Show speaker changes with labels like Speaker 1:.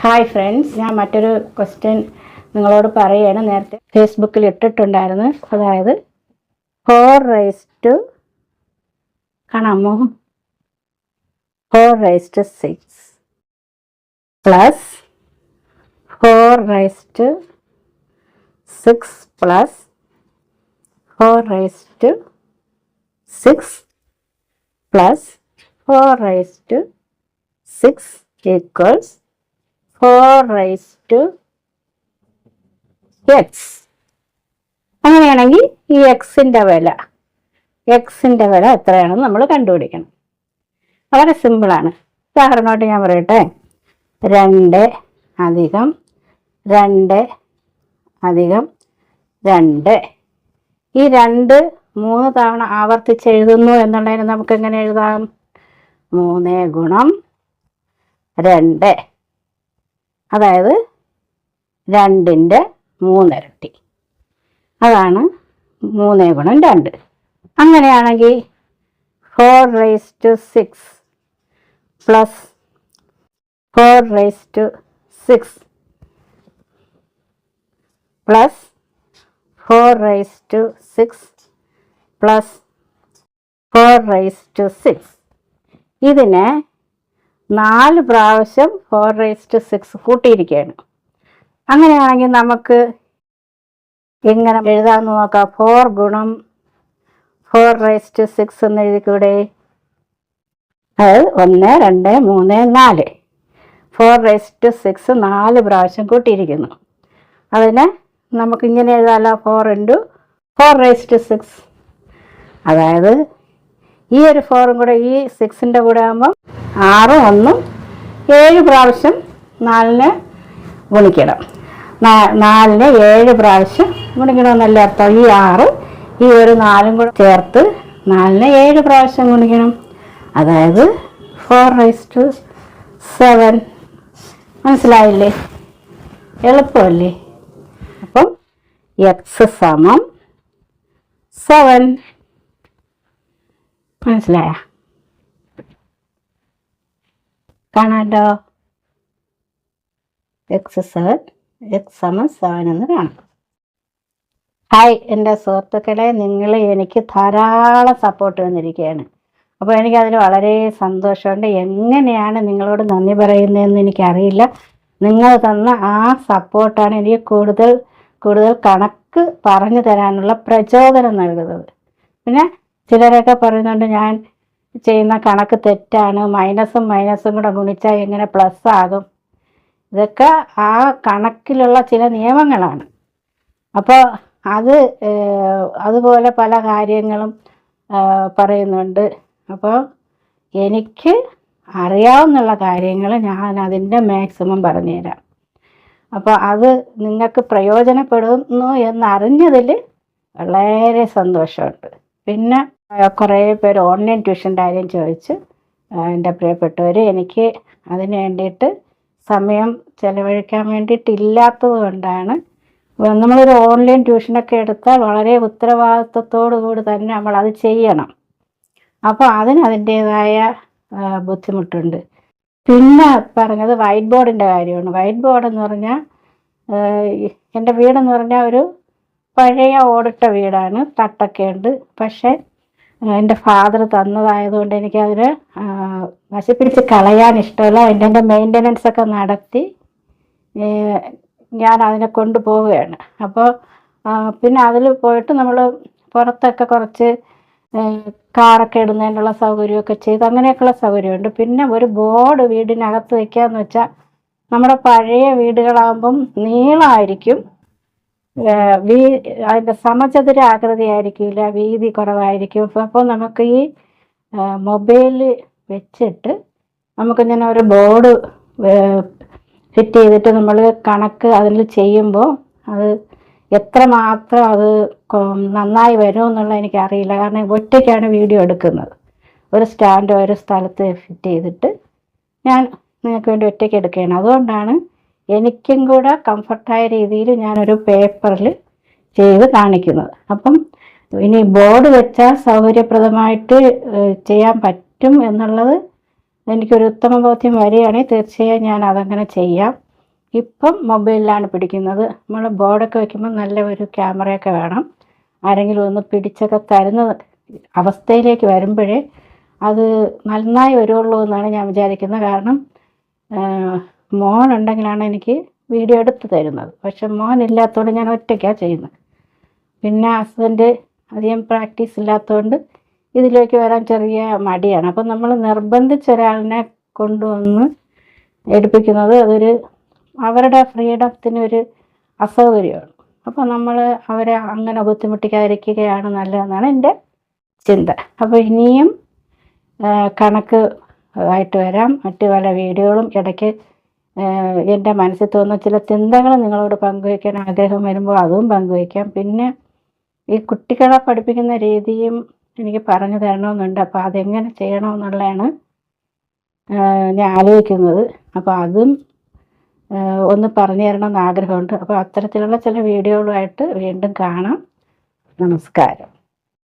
Speaker 1: Hi friends ഞാൻ മറ്റൊരു question നിങ്ങളോട് പറയുകയാണ് നേരത്തെ ഫേസ്ബുക്കിൽ ഇട്ടിട്ടുണ്ടായിരുന്നു. അതായത് four raise to കാണാമോ? Four raise to six plus four raise to six plus four raise to six plus four raise to six equals four raise to X അങ്ങനെയാണെങ്കിൽ ഈ എക്സിന്റെ വില എക്സിന്റെ വില എത്രയാണെന്ന് നമ്മൾ കണ്ടുപിടിക്കണം. വളരെ സിമ്പിളാണ് ഉദാഹരണമായിട്ട് ഞാൻ പറയട്ടെ. രണ്ട് അധികം രണ്ട് അധികം രണ്ട്. ഈ രണ്ട് മൂന്ന് തവണ ആവർത്തിച്ച് എഴുതുന്നു എന്നുള്ളതിന് നമുക്ക് എങ്ങനെ എഴുതാം? മൂന്ന് ഗുണം രണ്ട്. അതായത് രണ്ടിന്റെ മൂന്നിരട്ടി. അതാണ് മൂന്ന് ഗുണം രണ്ട്. അങ്ങനെയാണെങ്കിൽ four raise to six plus four raise to six plus four raise to six plus four raise to six ഇതിനെ നാല് പ്രാവശ്യം ഫോർ റേസ് ടു സിക്സ് കൂട്ടിയിരിക്കുകയാണ്. അങ്ങനെയാണെങ്കിൽ നമുക്ക് എങ്ങനെ എഴുതാമെന്ന് നോക്കാം. ഫോർ ഗുണം ഫോർ റേസ് ടു സിക്സ് എന്ന് എഴുതിക്കൂടെ? അതായത് ഒന്ന് രണ്ട് മൂന്ന് നാല്. ഫോർ റേസ് ടു സിക്സ് നാല് പ്രാവശ്യം കൂട്ടിയിരിക്കുന്നു. അതിന് നമുക്ക് ഇങ്ങനെ എഴുതാമല്ലോ four into four raise to six അതായത് ഈ ഒരു ഫോറും കൂടെ ഈ സിക്സിന്റെ കൂടെ ആകുമ്പോൾ ആറും ഒന്നും ഏഴ് പ്രാവശ്യം നാലിന് ഗുണിക്കണം. നാലിന് ഏഴ് പ്രാവശ്യം ഗുണിക്കണമെന്നല്ല അർത്ഥം ഈ ആറ് ഈ ഒരു നാലും കൂടെ ചേർത്ത് നാലിന് ഏഴ് പ്രാവശ്യം ഗുണിക്കണം. അതായത് ഫോർ റൈസ് ടു സെവൻ മനസ്സിലായില്ലേ? എളുപ്പമല്ലേ? അപ്പം എക്സ് സമം സെവൻ മനസ്സിലായ? കാണാമല്ലോ എക്സ് സെവൻ എക്സ് സമം സെവൻ എന്ന് കാണാം. ഹായ് എന്റെ സുഹൃത്തുക്കളെ നിങ്ങൾ എനിക്ക് ധാരാളം സപ്പോർട്ട് വന്നിരിക്കുകയാണ് അപ്പോൾ എനിക്കതിൽ വളരെ സന്തോഷമുണ്ട്. എങ്ങനെയാണ് നിങ്ങളോട് നന്ദി പറയുന്നതെന്ന് എനിക്കറിയില്ല. നിങ്ങൾ തന്ന ആ സപ്പോർട്ടാണ് എനിക്ക് കൂടുതൽ കൂടുതൽ കണക്ക് പറഞ്ഞു തരാനുള്ള പ്രചോദനം നൽകുന്നത്. പിന്നെ ചിലരൊക്കെ പറയുന്നുണ്ട് ഞാൻ ചെയ്യുന്ന കണക്ക് തെറ്റാണ്. മൈനസും മൈനസും കൂടെ ഗുണിച്ചാൽ എങ്ങനെ പ്ലസ് ആകും? ഇതൊക്കെ ആ കണക്കിലുള്ള ചില നിയമങ്ങളാണ്. അപ്പോൾ അത് അതുപോലെ പല കാര്യങ്ങളും പറയുന്നുണ്ട്. അപ്പോൾ എനിക്ക് അറിയാവുന്നുള്ള കാര്യങ്ങൾ ഞാൻ അതിന്റെ മാക്സിമം പറഞ്ഞുതരാം. അപ്പോൾ അത് നിങ്ങൾക്ക് പ്രയോജനപ്പെടുന്നു എന്നറിഞ്ഞതിൽ വളരെ സന്തോഷമുണ്ട്. പിന്നെ കുറേ പേര് ഓൺലൈൻ ട്യൂഷന്റെ കാര്യം ചോദിച്ച് എന്റെ പ്രിയപ്പെട്ടവർ എനിക്ക് അതിന് വേണ്ടിയിട്ട് സമയം ചിലവഴിക്കാൻ വേണ്ടിയിട്ടില്ലാത്തത് കൊണ്ടാണ്. നമ്മളൊരു ഓൺലൈൻ ട്യൂഷനൊക്കെ എടുത്താൽ വളരെ ഉത്തരവാദിത്വത്തോടു കൂടി തന്നെ അത് ചെയ്യണം. അപ്പോൾ അതിന് അതിന്റേതായ ബുദ്ധിമുട്ടുണ്ട്. പിന്നെ പറഞ്ഞത് വൈറ്റ് ബോർഡിന്റെ കാര്യമാണ്. വൈറ്റ് ബോർഡ് എന്ന് പറഞ്ഞാൽ എന്റെ വീടെന്ന് പറഞ്ഞാൽ ഒരു പഴയ ഓടിട്ട വീടാണ്. തട്ടൊക്കെ ഉണ്ട്. പക്ഷേ എന്റെ ഫാദർ തന്നതായതുകൊണ്ട് എനിക്കതിന് നശിപ്പിച്ച് കളയാൻ ഇഷ്ടമില്ല. എന്റെ എന്റെ മെയിന്റനൻസ് ഒക്കെ നടത്തി ഞാൻ അതിനെ കൊണ്ടുപോവുകയാണ്. അപ്പോൾ പിന്നെ അതിൽ പോയിട്ട് നമ്മൾ പുറത്തൊക്കെ കുറച്ച് കാറൊക്കെ ഇടുന്നതിനുള്ള സൗകര്യമൊക്കെ ചെയ്ത്. അങ്ങനെയൊക്കെയുള്ള സൗകര്യമുണ്ട്. പിന്നെ ഒരു ബോർഡ് വീടിനകത്ത് വെക്കാന്ന് വെച്ചാൽ നമ്മുടെ പഴയ വീടുകളാകുമ്പം നീളമായിരിക്കും വീ അതിന്റെ സമചതുര ആകൃതി ആയിരിക്കില്ല വീതി കുറവായിരിക്കും. അപ്പോൾ നമുക്ക് ഈ മൊബൈൽ വെച്ചിട്ട് നമുക്കിങ്ങനെ ഒരു ബോർഡ് ഫിറ്റ് ചെയ്തിട്ട് നമ്മൾ കണക്ക് അതിൽ ചെയ്യുമ്പോൾ അത് എത്രമാത്രം അത് നന്നായി വരും എന്നുള്ളത് എനിക്കറിയില്ല. കാരണം ഒറ്റയ്ക്കാണ് വീഡിയോ എടുക്കുന്നത്. ഒരു സ്റ്റാൻഡ് ഒരു സ്ഥലത്ത് ഫിറ്റ് ചെയ്തിട്ട് ഞാൻ നിങ്ങൾക്ക് വേണ്ടി ഒറ്റയ്ക്ക് എടുക്കുകയാണ്. അതുകൊണ്ടാണ് എനിക്കും കൂടെ കംഫർട്ടായ രീതിയിൽ ഞാനൊരു പേപ്പറിൽ ചെയ്ത് കാണിക്കുന്നത്. അപ്പം ഇനി ബോർഡ് വെച്ചാൽ സൗകര്യപ്രദമായിട്ട് ചെയ്യാൻ പറ്റും എന്നുള്ളത് എനിക്കൊരു ഉത്തമ ബോധ്യം വരികയാണെങ്കിൽ തീർച്ചയായും ഞാൻ അതങ്ങനെ ചെയ്യാം. ഇപ്പം മൊബൈലിലാണ് പിടിക്കുന്നത്. നമ്മൾ ബോർഡൊക്കെ വയ്ക്കുമ്പോൾ നല്ല ഒരു ക്യാമറയൊക്കെ വേണം. ആരെങ്കിലും ഒന്ന് പിടിച്ചൊക്കെ തരുന്ന അവസ്ഥയിലേക്ക് വരുമ്പോഴേ അത് നന്നായി വരുള്ളൂ എന്നാണ് ഞാൻ വിചാരിക്കുന്നത്. കാരണം മോൻ ഉണ്ടെങ്കിലാണ് എനിക്ക് വീഡിയോ എടുത്ത് തരുന്നത്. പക്ഷെ മോൻ ഇല്ലാത്തതുകൊണ്ട് ഞാൻ ഒറ്റയ്ക്കാണ് ചെയ്യുന്നത്. പിന്നെ ഹസ്ബൻഡ് അധികം പ്രാക്ടീസ് ഇല്ലാത്തതുകൊണ്ട് ഇതിലേക്ക് വരാൻ ചെറിയ മടിയാണ്. അപ്പം നമ്മൾ നിർബന്ധിച്ച ഒരാളിനെ കൊണ്ടുവന്ന് എടുപ്പിക്കുന്നത് അതൊരു അവരുടെ ഫ്രീഡത്തിന് ഒരു അസൗകര്യമാണ്. അപ്പോൾ നമ്മൾ അവരെ അങ്ങനെ ബുദ്ധിമുട്ടിക്കാതിരിക്കുകയാണ് നല്ലതെന്നാണ് എന്റെ ചിന്ത. അപ്പോൾ ഇനിയും കണക്ക് ആയിട്ട് വരാം. മറ്റു പല വീഡിയോകളും ഇടയ്ക്ക് എന്റെ മനസ്സിൽ തോന്നുന്ന ചില ചിന്തകൾ നിങ്ങളോട് പങ്കുവയ്ക്കാൻ ആഗ്രഹം വരുമ്പോൾ അതും പങ്കുവയ്ക്കാം. പിന്നെ ഈ കുട്ടികളെ പഠിപ്പിക്കുന്ന രീതിയും എനിക്ക് പറഞ്ഞു തരണമെന്നുണ്ട്. അപ്പോൾ അതെങ്ങനെ ചെയ്യണമെന്നുള്ളതാണ് ഞാൻ ആലോചിക്കുന്നത്. അപ്പോൾ അതും ഒന്ന് പറഞ്ഞു തരണമെന്ന് ആഗ്രഹമുണ്ട്. അപ്പോൾ അത്തരത്തിലുള്ള ചില വീഡിയോകളുമായിട്ട് വീണ്ടും കാണാം. നമസ്കാരം.